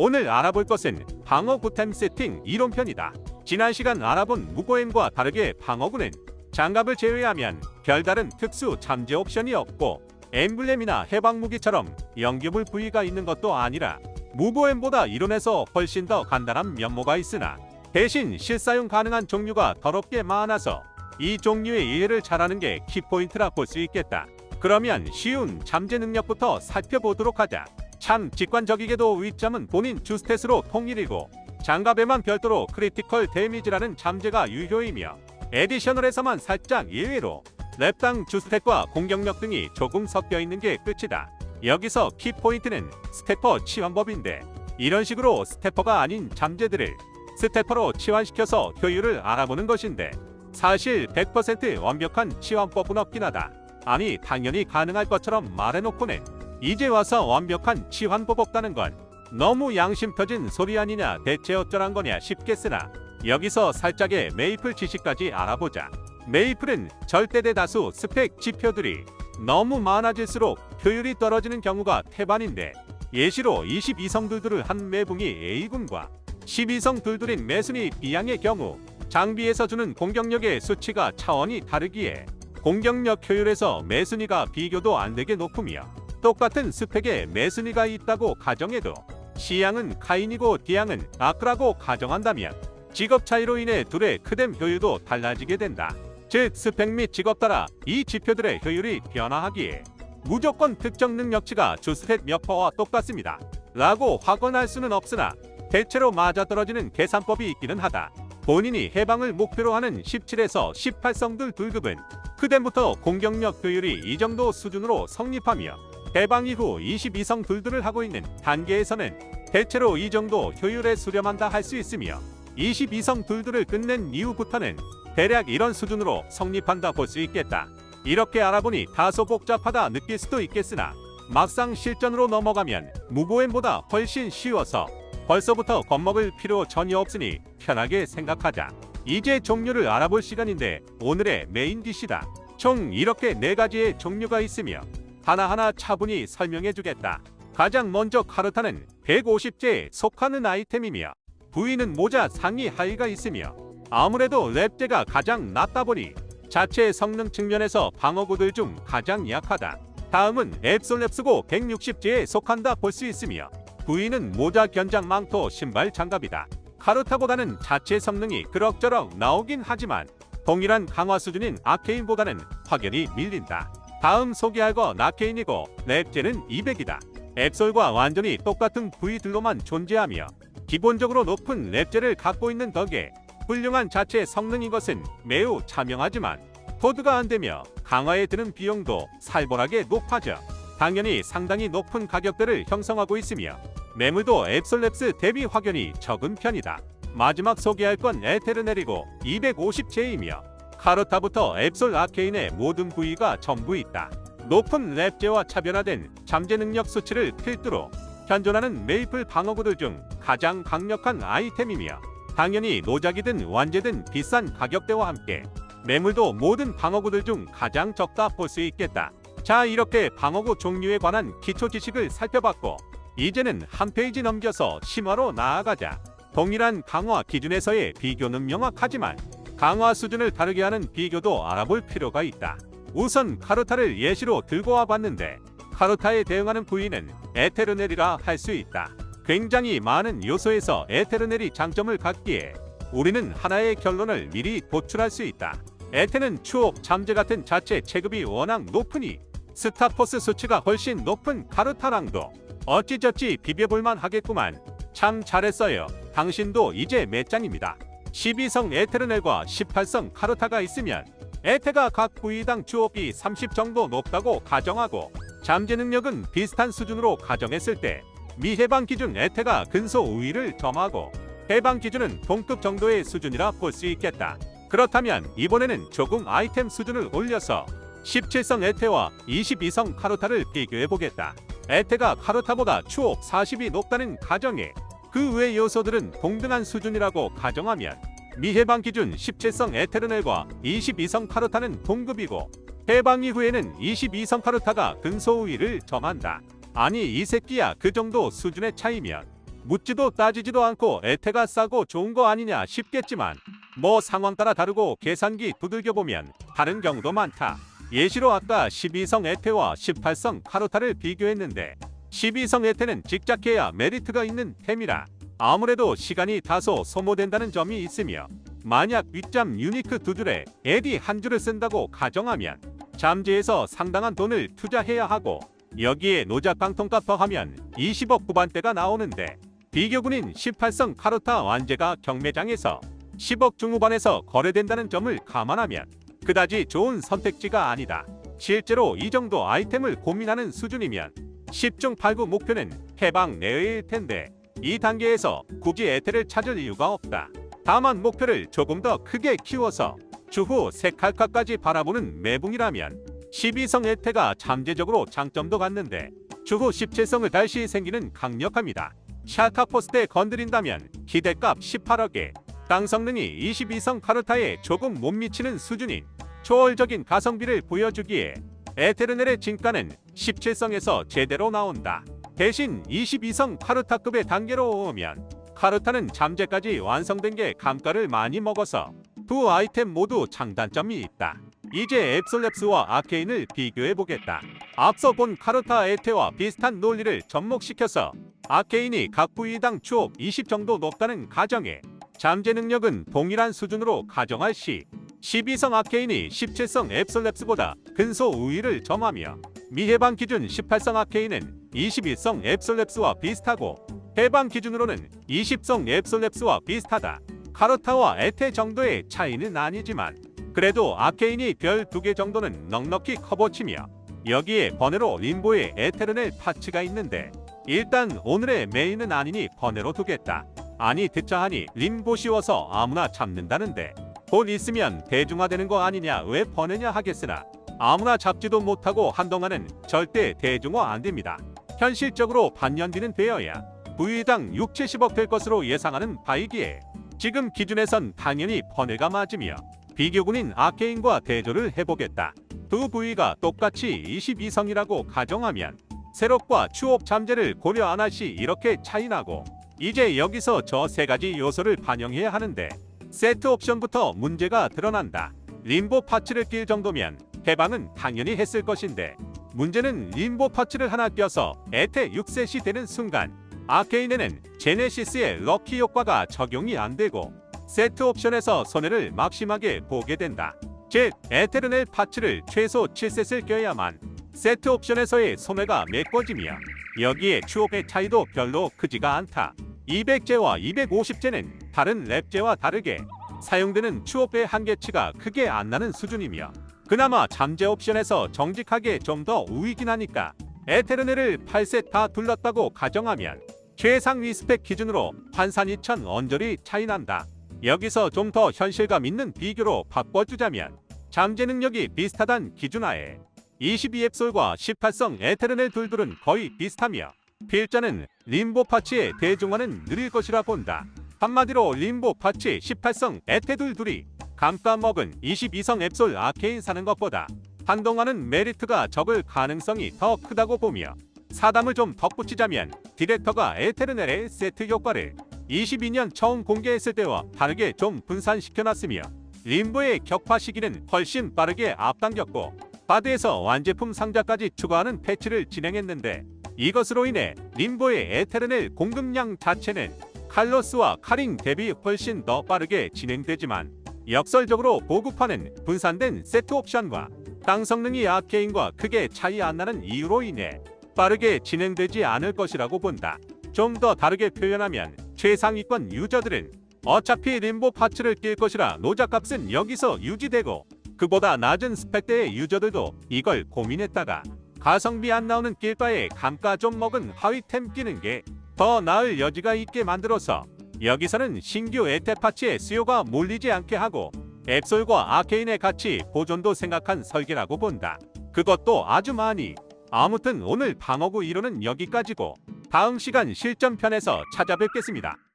오늘 알아볼 것은 방어 구템 세팅 이론편이다. 지난 시간 알아본 무고엠과 다르게 방어구는 장갑을 제외하면 별다른 특수 잠재 옵션이 없고 엠블렘이나 해방무기처럼 연기물 부위가 있는 것도 아니라 무고엠보다 이론에서 훨씬 더 간단한 면모가 있으나 대신 실사용 가능한 종류가 더럽게 많아서 이 종류의 이해를 잘하는 게 키포인트라 볼 수 있겠다. 그러면 쉬운 잠재 능력부터 살펴보도록 하자. 참 직관적이게도 위점은 본인 주스탯으로 통일이고 장갑에만 별도로 크리티컬 데미지라는 잠재가 유효이며 에디셔널에서만 살짝 예외로 랩당 주스탯과 공격력 등이 조금 섞여 있는 게 끝이다. 여기서 키포인트는 스태퍼 치환법인데 이런 식으로 스태퍼가 아닌 잠재들을 스태퍼로 치환시켜서 효율을 알아보는 것인데 사실 100% 완벽한 치환법은 없긴 하다. 아니 당연히 가능할 것처럼 말해놓고는 이제 와서 완벽한 치환법 없다는 건 너무 양심 터진 소리 아니냐 대체 어쩌란 거냐 싶겠으나 여기서 살짝의 메이플 지식까지 알아보자. 메이플은 절대 대다수 스펙 지표들이 너무 많아질수록 효율이 떨어지는 경우가 태반인데 예시로 22성 둘둘을 한 매붕이 A군과 12성 둘둘인 매순이 B양의 경우 장비에서 주는 공격력의 수치가 차원이 다르기에 공격력 효율에서 매순이가 비교도 안 되게 높으며 똑같은 스펙에 매순이가 있다고 가정해도 C양은 카인이고 D양은 아크라고 가정한다면 직업 차이로 인해 둘의 크뎀 효율도 달라지게 된다. 즉 스펙 및 직업 따라 이 지표들의 효율이 변화하기에 무조건 특정 능력치가 주스탯 몇 퍼와 똑같습니다. 라고 확언할 수는 없으나 대체로 맞아떨어지는 계산법이 있기는 하다. 본인이 해방을 목표로 하는 17에서 18성들 둘급은 크뎀부터 공격력 효율이 이 정도 수준으로 성립하며 해방 이후 22성 둘들을 하고 있는 단계에서는 대체로 이 정도 효율에 수렴한다 할 수 있으며 22성 둘들을 끝낸 이후부터는 대략 이런 수준으로 성립한다 볼 수 있겠다. 이렇게 알아보니 다소 복잡하다 느낄 수도 있겠으나 막상 실전으로 넘어가면 무고엠보다 훨씬 쉬워서 벌써부터 겁먹을 필요 전혀 없으니 편하게 생각하자. 이제 종류를 알아볼 시간인데 오늘의 메인 디시다. 총 이렇게 네 가지의 종류가 있으며 하나하나 차분히 설명해 주겠다. 가장 먼저 카르타는 150제에 속하는 아이템이며 부위는 모자 상의 하의가 있으며 아무래도 랩제가 가장 낮다 보니 자체 성능 측면에서 방어구들 중 가장 약하다. 다음은 앱솔랩스고 160제에 속한다 볼 수 있으며 부위는 모자 견장 망토 신발 장갑이다. 카르타보다는 자체 성능이 그럭저럭 나오긴 하지만 동일한 강화 수준인 아케인보다는 확연히 밀린다. 다음 소개할 건 아케인이고 랩제는 200이다. 앱솔과 완전히 똑같은 부위들로만 존재하며 기본적으로 높은 랩제를 갖고 있는 덕에 훌륭한 자체 성능인 것은 매우 자명하지만 코드가 안 되며 강화에 드는 비용도 살벌하게 높아져 당연히 상당히 높은 가격대를 형성하고 있으며 매물도 앱솔랩스 대비 확연히 적은 편이다. 마지막 소개할 건 에테르넬이고 250제이며 카르타부터 앱솔 아케인의 모든 부위가 전부 있다. 높은 랩제와 차별화된 잠재 능력 수치를 필두로 현존하는 메이플 방어구들 중 가장 강력한 아이템이며 당연히 노작이든 완제든 비싼 가격대와 함께 매물도 모든 방어구들 중 가장 적다 볼 수 있겠다. 자 이렇게 방어구 종류에 관한 기초 지식을 살펴봤고 이제는 한 페이지 넘겨서 심화로 나아가자. 동일한 강화 기준에서의 비교는 명확하지만 강화 수준을 다르게 하는 비교도 알아볼 필요가 있다. 우선 카르타를 예시로 들고 와봤는데 카르타에 대응하는 부위는 에테르넬이라 할 수 있다. 굉장히 많은 요소에서 에테르넬이 장점을 갖기에 우리는 하나의 결론을 미리 도출할 수 있다. 에테는 추억 잠재 같은 자체 체급이 워낙 높으니 스타포스 수치가 훨씬 높은 카르타랑도 어찌저찌 비벼볼만 하겠구만. 참 잘했어요. 당신도 이제 몇 장입니다. 12성 에테르넬과 18성 카르타가 있으면 에테가 각 부위당 주옥이 30 정도 높다고 가정하고 잠재 능력은 비슷한 수준으로 가정했을 때 미해방 기준 에테가 근소 우위를 점하고 해방 기준은 동급 정도의 수준이라 볼 수 있겠다. 그렇다면 이번에는 조금 아이템 수준을 올려서 17성 에테와 22성 카르타를 비교해 보겠다. 에테가 카르타보다 추옥 40이 높다는 가정에 그 외 요소들은 동등한 수준이라고 가정하면 미해방 기준 17성 에테르넬과 22성 카르타는 동급이고 해방 이후에는 22성 카르타가 근소 우위를 점한다. 아니 이 새끼야 그 정도 수준의 차이면 묻지도 따지지도 않고 에테가 싸고 좋은 거 아니냐 싶겠지만 뭐 상황 따라 다르고 계산기 두들겨 보면 다른 경우도 많다. 예시로 아까 12성 에테와 18성 카로타를 비교했는데 12성 에테는 직작해야 메리트가 있는 템이라 아무래도 시간이 다소 소모된다는 점이 있으며 만약 윗잠 유니크 두 줄에 에디 한 줄을 쓴다고 가정하면 잠재에서 상당한 돈을 투자해야 하고 여기에 노작 깡통값 더하면 20억 후반대가 나오는데 비교군인 18성 카르타 완제가 경매장에서 10억 중후반에서 거래된다는 점을 감안하면 그다지 좋은 선택지가 아니다. 실제로 이 정도 아이템을 고민하는 수준이면 10중 8구 목표는 해방 내외일 텐데 이 단계에서 굳이 에테를 찾을 이유가 없다. 다만 목표를 조금 더 크게 키워서 추후 세칼카까지 바라보는 매붕이라면 12성 에테가 잠재적으로 장점도 갖는데 추후 17성을 다시 생기는 강력합니다. 샤카 포스 때 건드린다면 기대값 18억에 땅 성능이 22성 카르타에 조금 못 미치는 수준인 초월적인 가성비를 보여주기에 에테르넬의 진가는 17성에서 제대로 나온다. 대신 22성 카르타급의 단계로 오면 카르타는 잠재까지 완성된 게 감가를 많이 먹어서 두 아이템 모두 장단점이 있다. 이제 앱솔랩스와 아케인을 비교해 보겠다. 앞서 본 카르타 에테와 비슷한 논리를 접목시켜서 아케인이 각 부위당 추업 20 정도 높다는 가정에 잠재 능력은 동일한 수준으로 가정할 시 12성 아케인이 17성 앱솔랩스보다 근소 우위를 점하며 미해방 기준 18성 아케인은 21성 앱솔랩스와 비슷하고 해방 기준으로는 20성 앱솔랩스와 비슷하다. 카르타와 에테 정도의 차이는 아니지만 그래도 아케인이 별 두 개 정도는 넉넉히 커버치며 여기에 번외로 림보의 에테르넬 파츠가 있는데 일단 오늘의 메인은 아니니 번외로 두겠다. 아니 듣자 하니 림보 씌워서 아무나 잡는다는데 곧 있으면 대중화되는 거 아니냐 왜 번외냐 하겠으나 아무나 잡지도 못하고 한동안은 절대 대중화 안 됩니다. 현실적으로 반년 뒤는 되어야 부위당 6, 70억 될 것으로 예상하는 바이기에 지금 기준에선 당연히 번외가 맞으며 비교군인 아케인과 대조를 해보겠다. 두 부위가 똑같이 22성이라고 가정하면 세력과 추업 잠재를 고려 안 할 시 이렇게 차이나고 이제 여기서 저 세 가지 요소를 반영해야 하는데 세트 옵션부터 문제가 드러난다. 림보 파츠를 낄 정도면 해방은 당연히 했을 것인데 문제는 림보 파츠를 하나 껴서 에테 6셋이 되는 순간 아케인에는 제네시스의 럭키 효과가 적용이 안 되고 세트 옵션에서 손해를 막심하게 보게 된다. 즉, 에테르넬 파츠를 최소 7셋을 껴야만 세트 옵션에서의 손해가 메꿔지며 여기에 추업의 차이도 별로 크지가 않다. 200제와 250제는 다른 랩제와 다르게 사용되는 추업의 한계치가 크게 안 나는 수준이며 그나마 잠재 옵션에서 정직하게 좀 더 우위긴 하니까 에테르넬을 8셋 다 둘렀다고 가정하면 최상위 스펙 기준으로 환산 2천 언저리 차이 난다. 여기서 좀 더 현실감 있는 비교로 바꿔주자면 잠재 능력이 비슷하단 기준하에 22앱솔과 18성 에테르넬 둘둘은 거의 비슷하며 필자는 림보 파츠의 대중화는 느릴 것이라 본다. 한마디로 림보 파츠 18성 에테둘 둘이 감가 먹은 22성 앱솔 아케인 사는 것보다 한동안은 메리트가 적을 가능성이 더 크다고 보며 사담을 좀 덧붙이자면 디렉터가 에테르넬의 세트 효과를 22년 처음 공개했을 때와 다르게 좀 분산시켜놨으며 림보의 격파 시기는 훨씬 빠르게 앞당겼고 바드에서 완제품 상자까지 추가하는 패치를 진행했는데 이것으로 인해 림보의 에테르넬 공급량 자체는 칼로스와 카링 대비 훨씬 더 빠르게 진행되지만 역설적으로 보급하는 분산된 세트 옵션과 땅 성능이 아케인과 크게 차이 안 나는 이유로 인해 빠르게 진행되지 않을 것이라고 본다. 좀 더 다르게 표현하면 최상위권 유저들은 어차피 림보 파츠를 낄 것이라 노작값은 여기서 유지되고 그보다 낮은 스펙대의 유저들도 이걸 고민했다가 가성비 안 나오는 낄 바에 감가 좀 먹은 하위템 끼는 게 더 나을 여지가 있게 만들어서 여기서는 신규 에테 파츠의 수요가 몰리지 않게 하고 앱솔과 아케인의 가치 보존도 생각한 설계라고 본다. 그것도 아주 많이. 아무튼 오늘 방어구 1호는 여기까지고 다음 시간 실전편에서 찾아뵙겠습니다.